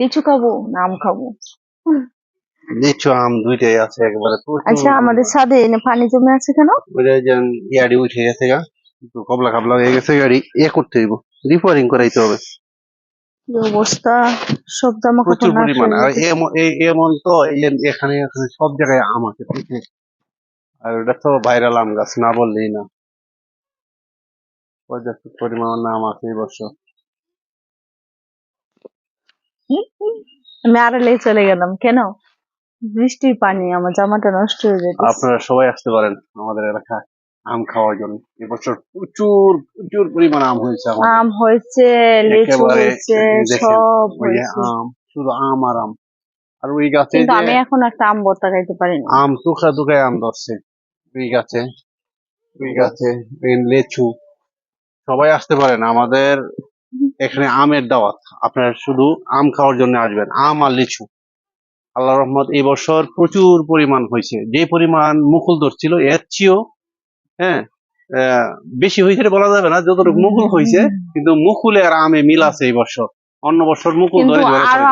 লিচু খাব না আম খাব। লিচু আম দুইটাই আছে একবারে আচ্ছা আমাদের ছাদে পানি জমে আছে কেন? ইয়ারি উঠে গেছে গা কবলা কাবলা হয়ে গেছে গাড়ি এ করতে হইব রিপেয়ারিং করাইতে হবে। অবস্থা? সব জামা প্রচুর পরিমাণ আর এমন তো এখানে এখানে সব জায়গায় আম আছে। আর ওটা তো ভাইরাল আম গাছ না বললেই না। পর্যাপ্ত পরিমাণ আম আছে এই বছর। আমি চলে গেলাম কেন? বৃষ্টির পানি আমার জামাটা নষ্ট হয়ে যেত আপনারা সবাই আসতে পারেন আমাদের এলাকায় আম খাওয়ার জন্য। এবছর প্রচুর প্রচুর পরিমাণ আম হয়েছে আম হয়েছে লিচু হয়েছে সব হয়েছে। আম শুধু আম আর আম। আর ওই গাছে কিন্তু আমি এখন একটা আম ভর্তা খাইতে পারি না আম তুখা তুখায় আম ধরছে। ওই গাছে ওই গাছে লেচু। সবাই আসতে পারেন আমাদের এখানে আমের দাওয়াত। আপনারা শুধু আম খাওয়ার জন্য আসবেন আম আর লিচু। আল্লাহ রহমত এই বছর প্রচুর পরিমাণ হয়েছে। যে পরিমাণ মুকুল ধরছিল এর চেয়েও হ্যাঁ বেশি হয়েছে বলা যাবে না যতটুকু মুকুল হয়েছে কিন্তু মুকুলে আর আমে মিল আছে এই বছর। অন্য বছর মুকুল ধরে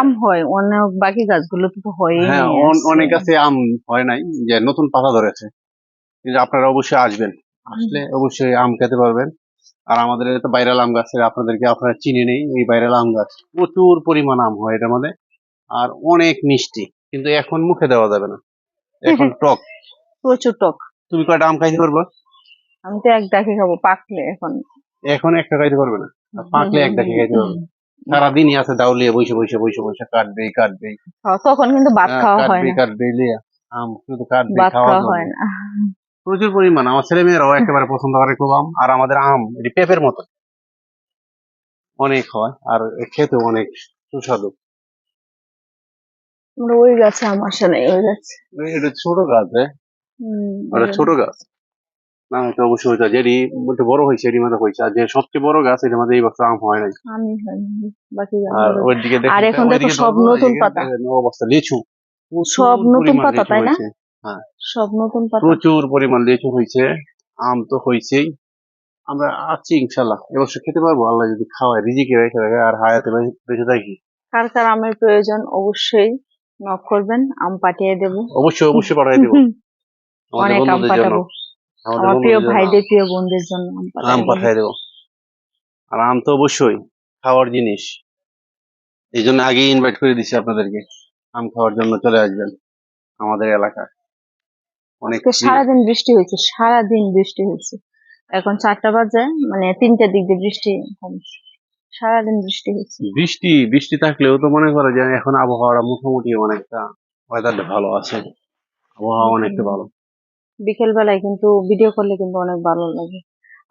আম হয় অনেক বাকি গাছগুলো তো হয়ই হ্যাঁ অনেক গাছে আম হয় নাই যে নতুন পাতা ধরেছে। কিন্তু আপনারা অবশ্যই আসবেন। আসলে অবশ্যই আম খেতে পারবেন। আর আমাদের এটা বাইরাল আম গাছের আপনাদেরকে আপনারা চিনে নেই এই বাইরাল আম গাছ প্রচুর পরিমাণ আম হয় এটার মধ্যে। আর অনেক মিষ্টি কিন্তু এখন মুখে দেওয়া যাবে না। এখন টক। প্রচুর টক। তুমি কয়টা আম খাইতে পারবে? আমি তো এক ডাকে খাব পাকলে এখন। এখন একটা খাইতে পারবে না? পাকলে এক ডাকে খাইতে পারবে সারাদিনই আছে দাউলিয়ে বসে বসে বসে বসে কাটবে কাটবে হ্যাঁ, তখন কিন্তু ভাত হ্যাঁ, খাওয়া হয় কাটবে না। কাটবে লিয়ে। আম শুধু কাটবে খাওয়া হয় না। প্রচুর পরিমাণ। আমার ছেলে মেয়েরাও একেবারে পছন্দ করে খুব আম আর আমাদের আম এটি পেঁপের মতো। অনেক হয় আর খেতে অনেক সুস্বাদু। ওই গাছে আম আসে নাই ওই গাছে। এটা ছোট গাছ ওটা ছোট গাছ। না এটা অবশ্যই যেটি বলতে বড় হয়েছে এটির মধ্যে হয়েছে। আর যে সবচেয়ে বড় গাছ এটার মধ্যে এই বছর আম হয় নাই। আর ওই দিকে আর এখন দেখো সব নতুন পাতা। অবস্থা লিচু সব নতুন পাতা, তাই না? হয়েছে। সব নতুন পাতা? প্রচুর পরিমাণ লিচু হয়েছে আম তো হয়েছেই। আমরা আছি ইনশাল্লাহ এবছর খেতে পারব? আল্লাহ যদি খাওয়ায় রিজিকে রেখে রাখে আর হায়াতে বেঁচে- থাকি। কার কার আমের প্রয়োজন অবশ্যই নক করবেন আম পাঠিয়ে দেবো। অবশ্যই অবশ্যই পাঠিয়ে দেবো। অনেক আম পাঠাবো। আমার প্রিয় ভাইদের প্রিয় বোনদের জন্য আম পাঠাই দেবো। আর আম তো অবশ্যই খাওয়ার জিনিস। এই জন্য আগে ইনভাইট করে দিছি আপনাদেরকে। আম খাওয়ার জন্য চলে আসবেন আমাদের এলাকায়। অনেক সারাদিন বৃষ্টি হয়েছে সারাদিন বৃষ্টি হয়েছে। এখন চারটা বাজে মানে তিনটার দিক দিয়ে বৃষ্টি সারাদিন বৃষ্টি হয়েছে। বৃষ্টি বৃষ্টি থাকলেও তো মনে করে যে এখন আবহাওয়াটা মোটামুটি অনেকটা ওয়েদারটা ভালো আছে। আবহাওয়া অনেকটা ভালো। বিকেল বেলায় কিন্তু ভিডিও করলে কিন্তু অনেক ভালো লাগে।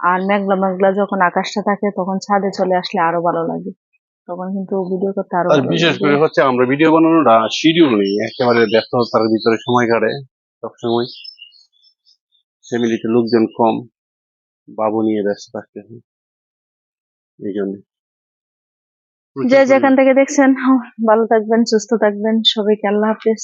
আর মেঘলা মেঘলা যখন আকাশটা থাকে তখন ছাদে চলে আসলে আরও ভালো লাগে। তখন কিন্তু ভিডিও করতে আরও বিশেষ করে হচ্ছে আমরা ভিডিও বানানোটা শিডিউল নেই। একেবারে ব্যস্ততার ভিতরে সময় কাটে। সবসময় ফ্যামিলিতে লোকজন কম, বাবু নিয়ে ব্যস্ত থাকতে হয়। এই জন্য। যে যেখান থেকে দেখছেন, ভালো থাকবেন, সুস্থ থাকবেন। সবাইকে আল্লাহ হাফেজ।